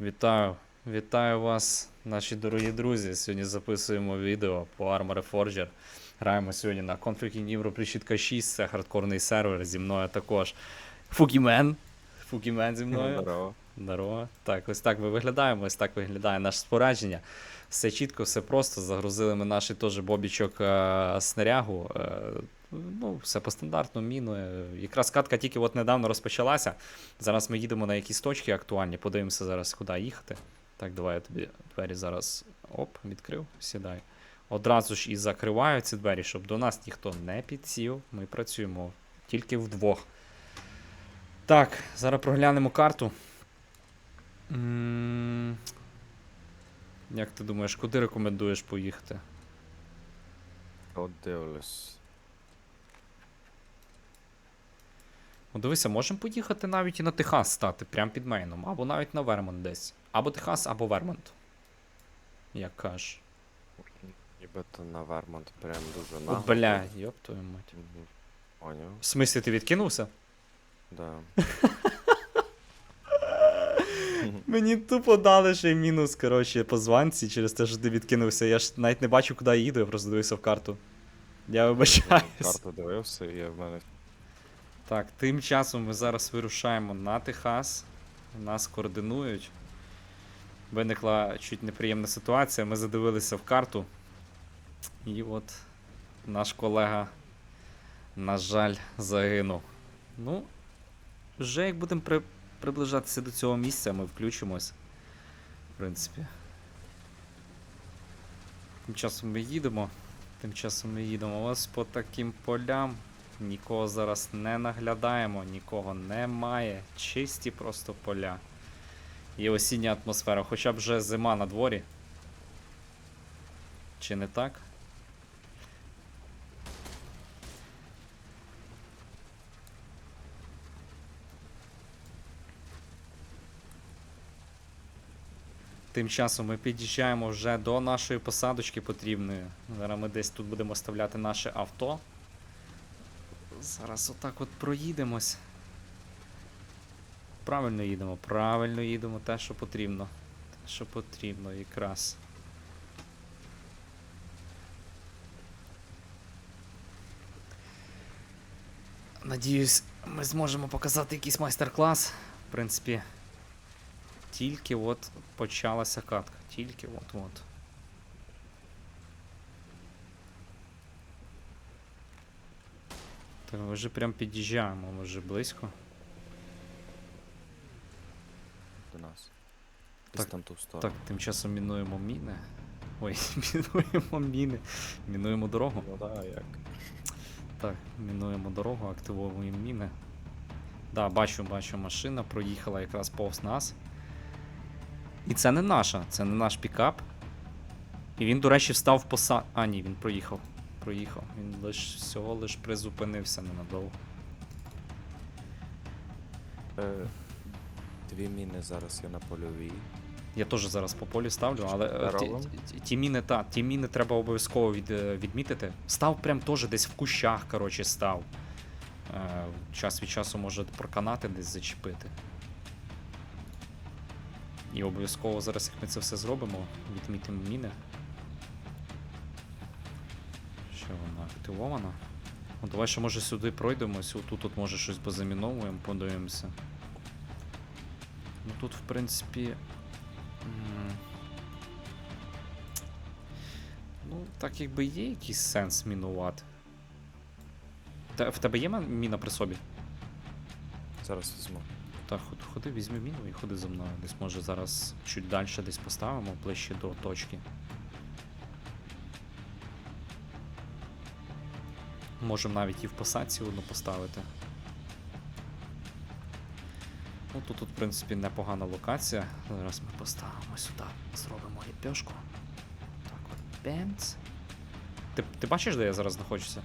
Вітаю, вітаю вас, наші дорогі друзі. Сьогодні записуємо відео по Armored Forger. Граємо сьогодні на Conflict in Europe Решітка 6, це хардкорний сервер. Зі мною також Фукімен. Фукімен зі мною. Здорово. Здорово. Так, ось так ми виглядаємо, ось так виглядає наше спорядження. Все чітко, все просто. Загрузили ми наш теж бобічок е, снарягу. Е, ну, все по стандартну міну. Якраз катка тільки от недавно розпочалася. Зараз ми їдемо на якісь точки актуальні, подивимося зараз, куди їхати. Так, давай я тобі двері зараз оп, відкрив, сідай. Одразу ж і закриваю ці двері, щоб до нас ніхто не підсів. Ми працюємо тільки вдвох. Так, зараз проглянемо карту. М, Як ти думаєш, куди рекомендуєш поїхати? От дивлюсь. Ну, дивися, можемо поїхати навіть і на Техас стати, прямо під мейном, або навіть на Вермонт десь. Або Техас, або Вермонт. Як кажеш. Нібито на Вермонт прям дуже нагло. От, бля, йоп твою мать. Мгм. Поняв? В смислі, ти відкинувся? Да. Мені тупо дали ще й мінус, коротше, по званці через те, що ти відкинувся. Я ж навіть не бачу, куди я їду, я просто дивився в карту. Я вибачаюсь. Карту дивився, і в мене Так, тим часом ми зараз вирушаємо на Техас. Нас координують. Виникла чуть неприємна ситуація. Ми задивилися в карту. І от наш колега, на жаль, загинув. Ну, вже як будемо при... приближатися до цього місця, ми включимось. В принципі. Тим часом ми їдемо. Тим часом ми їдемо ось по таким полям. Нікого зараз не наглядаємо, нікого немає. Чисті просто поля. Є осіння атмосфера, хоча б вже зима на дворі. Чи не так? Тим часом ми під'їжджаємо вже до нашої посадочки потрібної. Зараз ми десь тут будемо оставляти наше авто. Зараз отак от проїдемось. Правильно їдемо, правильно їдемо, те, що потрібно. Те, що потрібно, якраз. Надіюсь, ми зможемо показати якийсь майстер-клас. В принципі, тільки от почалася катка. Тільки от-от. Так, ми вже прям під'їжджаємо, ми вже близько. до нас. Так, там ту сторону. Так, тим часом мінуємо міни. Ой, мінуємо міни. Мінуємо дорогу. Ну да, як. Так, мінуємо дорогу, активовуємо міни. Да, бачу, бачу, машина проїхала якраз повз нас. І це не наша, це не наш пікап. І він, до речі, встав в поса. А, ні, він проїхав. Проїхав. Він лиш всього лиш призупинився ненадовго. Е, дві міни зараз є на польовій. Я теж зараз по полю ставлю, але е, ті, ті, ті міни, та, ті міни треба обов'язково від, е, відмітити. Став прям теж десь в кущах, коротше, став. Е, час від часу може проканати десь зачепити. І обов'язково зараз, як ми це все зробимо, відмітимо міни. Активована? Ну, давай ще може сюди пройдемось, тут, тут може щось позаміновуємо, подивимося. Ну тут, в принципі. Ну, так якби є якийсь сенс мінувати. Та, в тебе є міна при собі? Зараз візьму. Так, ходи, ходи, візьми міну і ходи за мною. Десь може зараз чуть далі десь поставимо, ближче до точки. Можемо навіть і в посадці одну поставити. Ну тут, тут, в принципі, непогана локація. Зараз ми поставимо сюди, зробимо ліпешку. Так от, бемц. Ти, ти бачиш, де я зараз знаходжуся?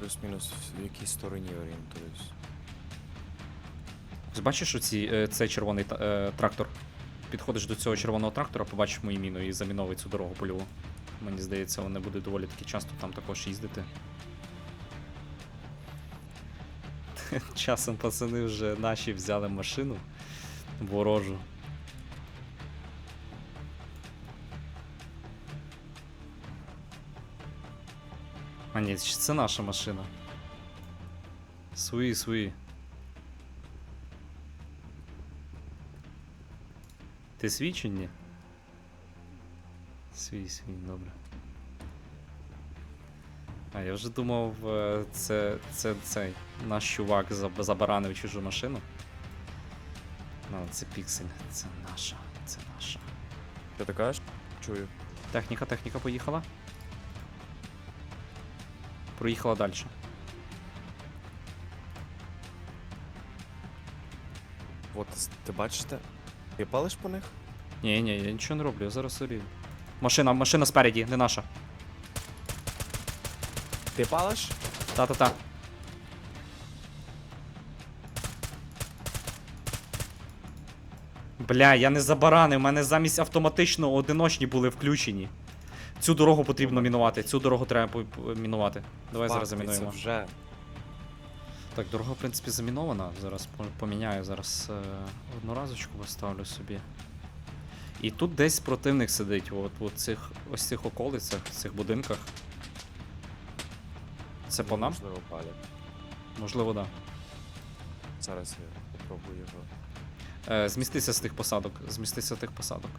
Плюс-мінус в якій стороні орієнтуюсь. Бачиш оці, е, цей червоний е, трактор? Підходиш до цього червоного трактора, побачиш мою міну і заміновуй цю дорогу польову. Мені здається, вони будуть доволі таки часто там також їздити. Часом пацани вже наші взяли машину ворожу. А ні, це наша машина. Свої, свої. Ти свічай ні? X8, добре. А, я вже думав, е, це це цей наш чувак забаранив чужу машину. Ну, це піксель, це наша, це наша. Ти так кажеш? Чую. Техніка, техніка поїхала. Проїхала далі. От, ти бачите? Ти палиш по них? Ні, ні, я нічого не роблю, я зараз орію. Машина, машина спереді, не наша. Ти палиш? Та-та-та. Бля, я не забаранив, у мене замість автоматично одиночні були включені. Цю дорогу потрібно мінувати, цю дорогу треба мінувати. Давай зараз Фак, замінуємо. Вже. Так, дорога, в принципі, замінована. Зараз поміняю, зараз е, одноразочку поставлю собі. І тут десь противник сидить, от у цих ось цих околицях, в цих будинках. Це по нам? Можливо, палять. Можливо, так. Да. Зараз я попробую його. Е, змістися з тих посадок. Змістися з тих посадок.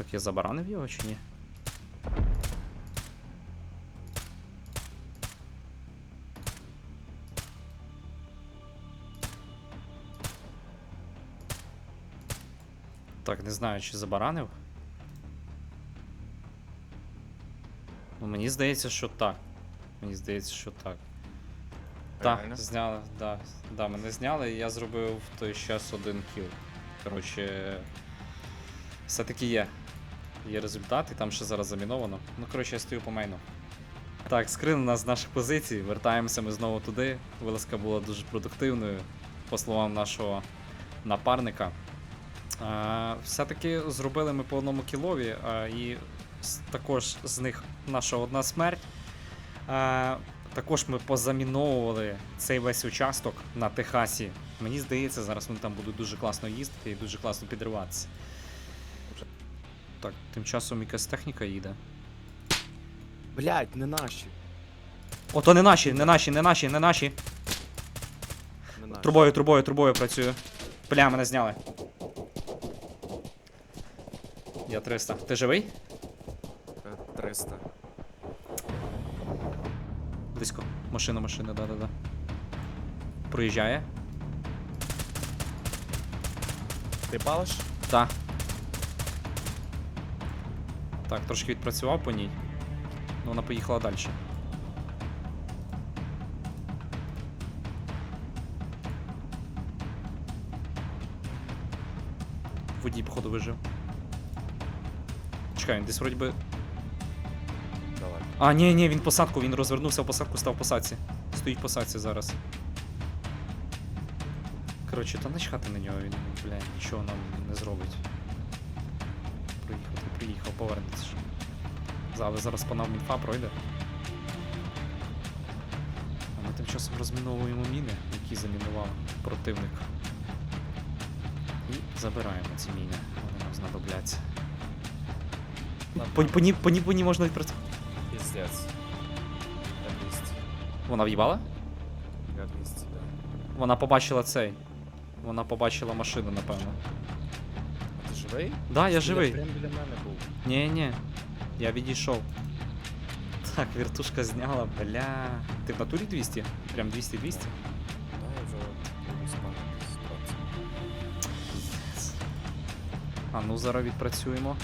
Так, я забаранив його чи ні? Так, не знаю, чи забаранив. Ну, мені здається, що так. Мені здається, що так. Так, Реально? зняли, да, да, мене зняли, і я зробив в той час один кіл. Коротше, все-таки є. Є результат, і там ще зараз заміновано. Ну, коротше, я стою по мейну. Так, скрили нас з наших позицій, вертаємося ми знову туди. Вилазка була дуже продуктивною, по словам нашого напарника. Все-таки зробили ми по одному кілові, а, і також з них наша одна смерть. А, також ми позаміновували цей весь участок на Техасі. Мені здається, зараз вони там будуть дуже класно їздити і дуже класно підриватися. Так, тим часом якась техніка їде. Блять, не наші. О, то не наші, не наші, не наші, не наші. Не наші. Трубою, трубою, трубою працюю. Бля, мене зняли. Я 300. Ти живий? Е, 300. Близько. Машина, машина, да-да-да. Проїжджає. Ти палиш? Та. Так, трошки відпрацював по ній. Ну, вона поїхала далі. Водій, походу, вижив. Чекай, він десь вроді би. Давай. А, ні, ні, він посадку, він розвернувся в посадку, став в посадці. Стоїть в посадці зараз. Коротше, та начхати на нього, він, бля, нічого нам не зробить. Приїхав, повернеться. ж. За- зараз по нам інфа пройде. А ми тим часом розміновуємо міни, які замінував противник. І забираємо ці міни, вони нам знадобляться. По, по, ній, по, ній, по ній можна відпрацювати. Піздець. Вона в'їбала? Я 200, да. Вона побачила цей. Вона побачила машину, напевно. Живий? Да, я живий. Прям біля мене був. Ні, ні. Я відійшов. Так, вертушка зняла, бля. Ти в натурі 200? Прям 200-200? Да, я вже. А ну зараз відпрацюємо.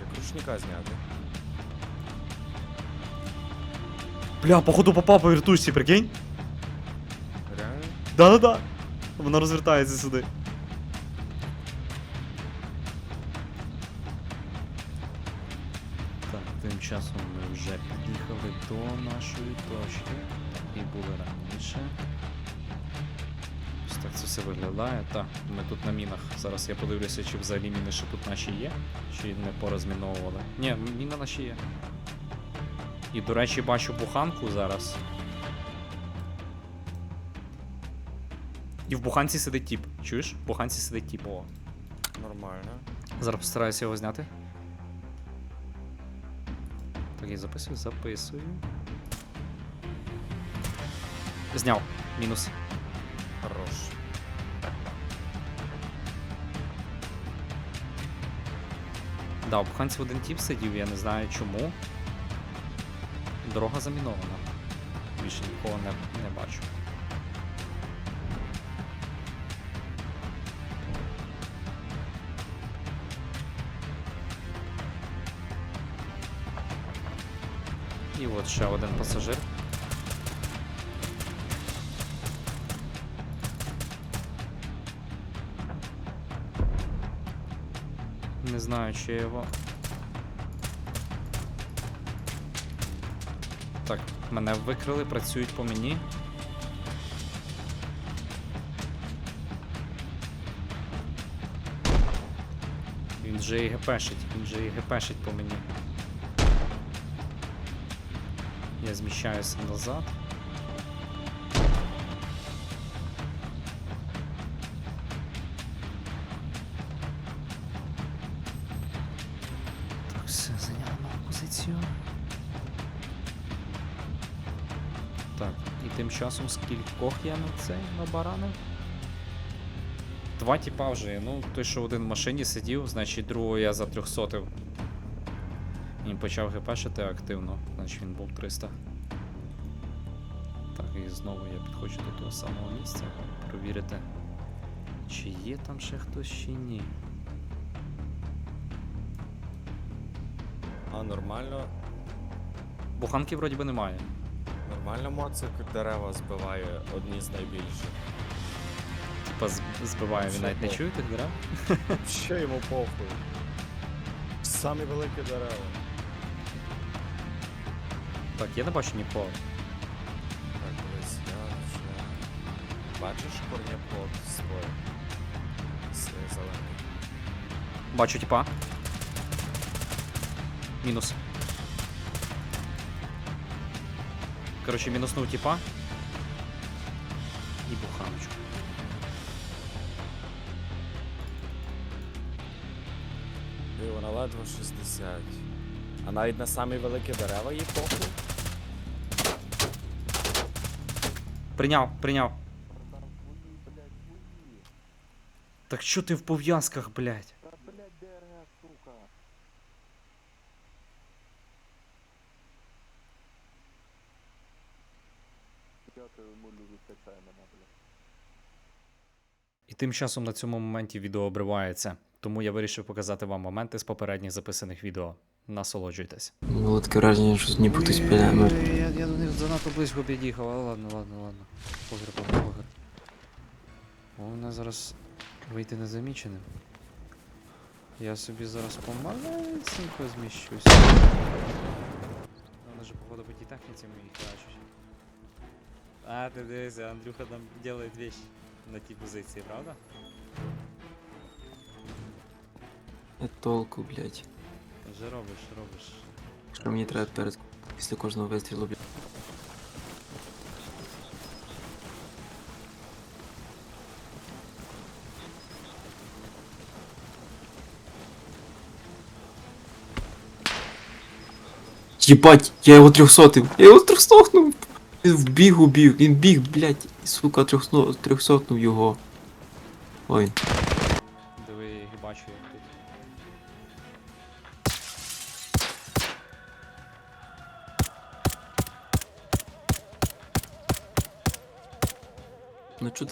Як ручника зняти. Бля, походу попав по вертушці, прикинь? Да-да-да. Вона розвертається сюди. Так, тим часом ми вже під'їхали до нашої точки. І були раніше. Ось так це все виглядає. Так, ми тут на мінах. Зараз я подивлюся, чи взагалі міни ще тут наші є, чи не порозміновували. Ні, міни наші є. І, до речі, бачу буханку зараз. І в буханці сидить тіп. Чуєш? В буханці сидить тіп. О. Нормально. Зараз постараюся його зняти. Так, я записую, записую. Зняв. Мінус. Хорош. Да, в буханці один тіп сидів, я не знаю чому. Дорога замінована. Більше нікого не, не бачу. І от ще один пасажир. Не знаю, чи я його. Так, мене викрили, працюють по мені. Він же і гепешить, він же і гепешить по мені. Я зміщаюся назад. Так, все, зайняли нову позицію. Так, і тим часом скількох я на цей набаранив? Два тіпа вже, ну той, що один в машині сидів, значить другого я за 300 Він почав гепешити активно, значить він був 300. Так, і знову я підходжу до того самого місця, провірити, чи є там ще хтось, чи ні. А нормально. Буханки вроді би немає. Нормально моцик дерева збиває одні з найбільших. Типа збиває, він навіть не похуй? чує тих дерев. Що йому похуй? Самі великі дерева. Так, я не бачу нікого. Так, дивись, я вже. Бачиш корнеплод свой? Свій зелений. Бачу типа. Мінус. Коротше, мінуснув типа. І буханочку. І вона ледве 60. А навіть на самі великі дерева їй похуй. Прийняв, прийняв. Так що ти в пов'язках, блядь? І тим часом на цьому моменті відео обривається, тому я вирішив показати вам моменти з попередніх записаних відео. Насолоджуйтесь. Було таке враження, що з Дніпу хтось піде. Я, я до них занадто близько під'їхав, але ладно, ладно, ладно. Погер, погер, погер. Головне зараз вийти незаміченим. Я собі зараз помаленько зміщусь. Вони же, походу, по тій техніці моїй кращуть. А, ти дивися, Андрюха там делает вещь на тій позиції, правда? Я толку, блядь. Вже робиш, робиш. Що мені треба перед після кожного вистрілу, блядь. Єбать, я його трьохсотив. Я його трьохсотнув. Він вбіг убіг, він біг, блядь, сука, трьохсотнув його. Ой,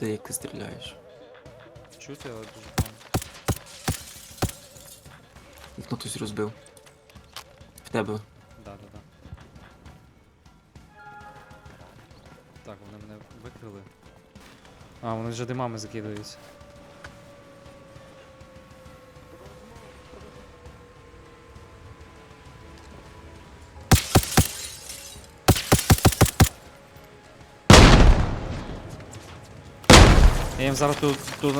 чути, як ти стріляєш. Чути, але дуже погано. Вікно хтось розбив. В тебе. Да, да, да. Так, вони мене викрили. А, вони вже димами закидаються. їм зараз тут, тут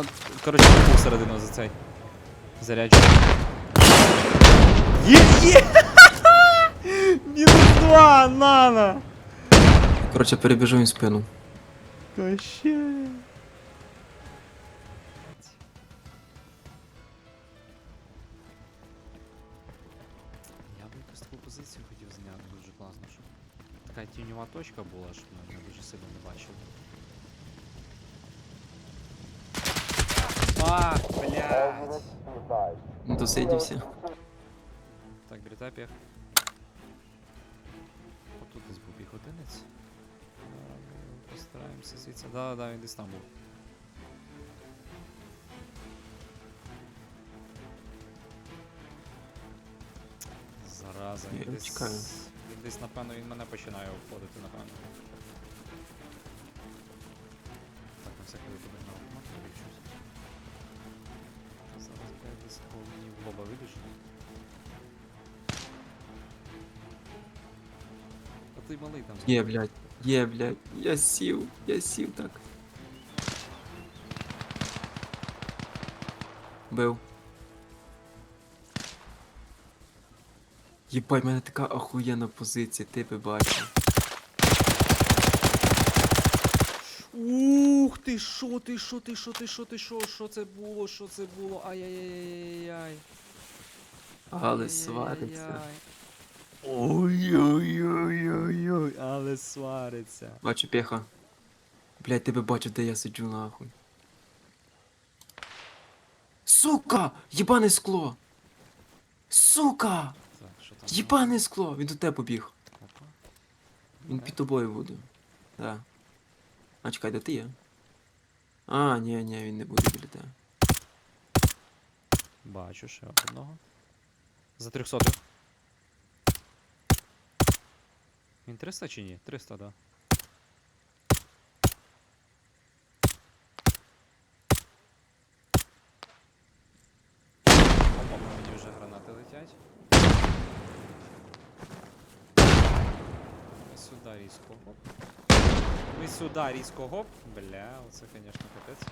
коротше, тупу всередину за цей. Заряджу. Є, є! Мінус два, нана! Коротше, перебіжу їм спину. Вообще. Я би якусь таку позицію хотів зняти дуже класно, щоб така тіньова точка була, щоб ми не дуже сильно не бачили. А, блядь. Досидівся. Так, бритапіях. Отут десь був піхотинець. Постараємося звідси. Да, да, він десь там був. Зараза, Я він десь. чекаю. Він десь, напевно, він мене починає обходити, напевно. А ти малий там. Є, блядь. Є, блядь. Я сів, я сів так. Бив. Єбать, в мене така охуєнна позиція, ти би бачив. Ух ти, що ти, що ти, що ти, що ти, що, що це було, що це було, ай-яй-яй-яй-яй. Але свариться. Ой-ой-ой-ой-ой, але свариться. Бачу пеха. Блядь, ти би бачив, де я сиджу нахуй. Сука! Єбане скло! Сука! Єбане скло! Він до тебе побіг. Він під тобою буде. Да. А чекай, де ти є? А, ні, ні, він не буде біля тебе. Бачу ще одного. За 300. Він 300 чи ні? 300, да. Опа, мені вже різко гоп. Ми сюди різко гоп. Бля, оце, конечно, капець.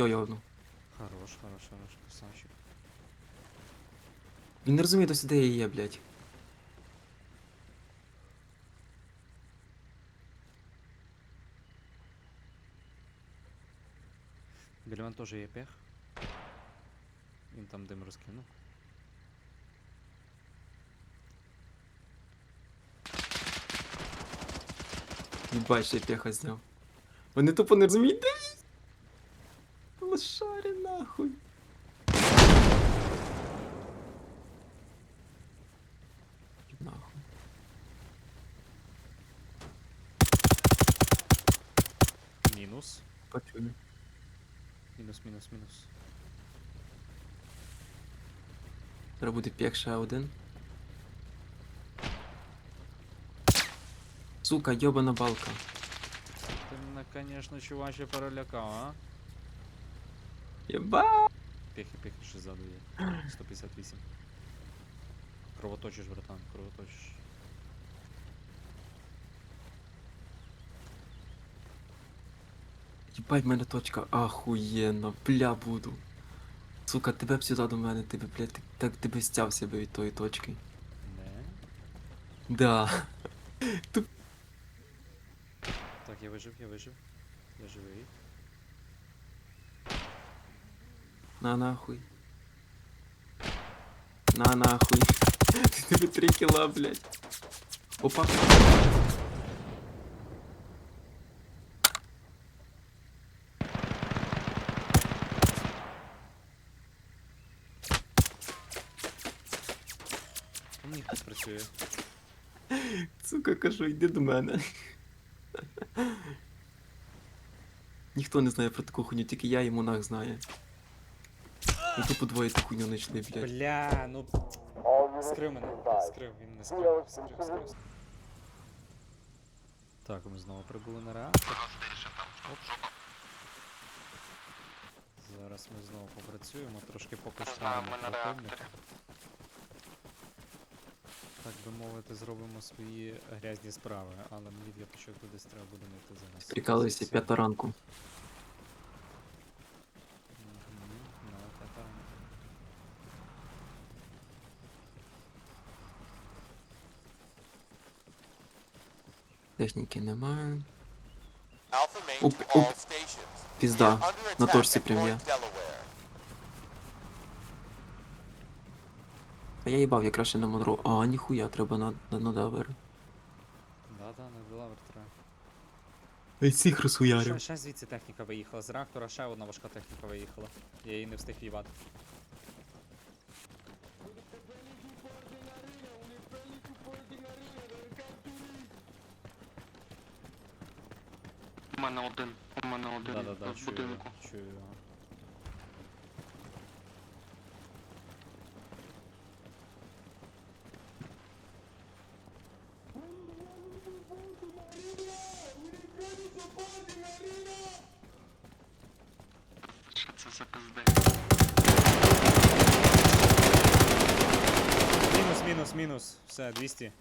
Все, я одну. Хорош, хорош, хорош, красавчик. Він не розуміє досі, де я є, блядь. Біля мене теж є пех. Він там дим розкинув. Єбать, ще пеха зняв. Вони тупо не розуміють, де він. Лошари нахуй. Нахуй. Мінус. Почую. Мінус, мінус, мінус. Зараз буде пек ще один. Сука, йобана балка. Ти мене, конечно, чуваче перелякав, а? Єба! Пехи, пехи ще ззаду є. 158. Кровоточиш, братан, кровоточиш. Єбать, в мене точка ахуєнна, бля буду. Сука, тебе б сюди до мене, ти б, блядь, ти- так ти б стявся би від тої точки. Не. Да. Так, я вижив, я вижив. Я живий. На нахуй. На нахуй. Тебе три кіла, блядь. Опа. У них тут працює. Сука, кажу, йди до мене. Ніхто не знає про таку хуйню, тільки я і монах знає. Ну тупо двоє таку хуйню знайшли, блядь. Бля, ну. Скрив мене. Скрив, він не скрив. Скрив, скрив. Так, ми знову прибули на реактор. Оп. працюємо, трошки поки Знаю, штрафимо ми на противника. Так би мовити, зробимо свої грязні справи, але мені для початку десь треба буде знайти за нас. Прикалуйся, п'ята ранку. Мгм, ну, п'ята ранку. Техніки немає. Оп. stations. Пізда. На точці прям є. А я їбав, я краще на Монро. А, ніхуя, треба на, на, на Девер. Да-да, на Делавер треба. Ей, цих Ще, розхуярив. ще звідси техніка виїхала. З реактора ще одна важка техніка виїхала. Я її не встиг в'їбати. У мене один. У мене один Да-да-да, в чую, будинку. чую його. Що це за пизде? Мінус, мінус, мінус. Все, 200.